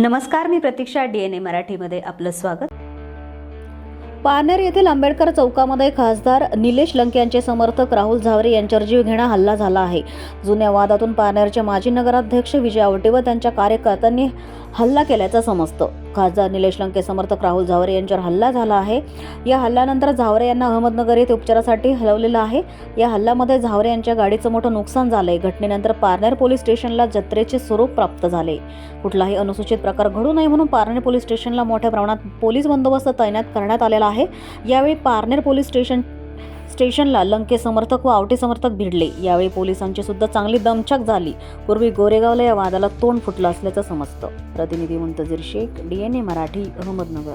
नमस्कार मी प्रतीक्षा D N A मराठीमध्ये आपलं स्वागत. पारनेर येथील आंबेडकर चौकामध्ये खासदार निलेश लंके यांचे समर्थक राहुल झावरे यांच्यावर जीवघेणा हल्ला झाला आहे. जुन्या वादातून पारनेरचे माजी नगराध्यक्ष विजय आवटे व त्यांच्या कार्यकर्त्यांनी हल्ला केल्याचं समजतं. खासदार निलेश लंके समर्थक राहुल झावरे यांच्यावर हल्ला झाला आहे. या हल्ल्यानंतर झावरे यांना अहमदनगर येथे उपचारासाठी हलवलेलं आहे. या हल्ल्यामध्ये झावरे यांच्या गाडीचं मोठं नुकसान झालंय. घटनेनंतर पारनेर पोलीस स्टेशनला जत्रेचे स्वरूप प्राप्त झाले. कुठलाही अनुसूचित प्रकार घडू नये म्हणून पारनेर पोलीस स्टेशनला मोठ्या प्रमाणात पोलीस बंदोबस्त तैनात करण्यात आलेला आहे. यावेळी पारनेर पोलीस स्टेशन स्टेशनला लंके समर्थक व आवटे समर्थक भिडले. यावेळी पोलिसांची सुद्धा चांगली दमछाक झाली. पूर्वी गोरेगावला या वादाला तोंड फुटलं असल्याचं समजतं. प्रतिनिधी मुंतजीर शेख डीएनए मराठी अहमदनगर.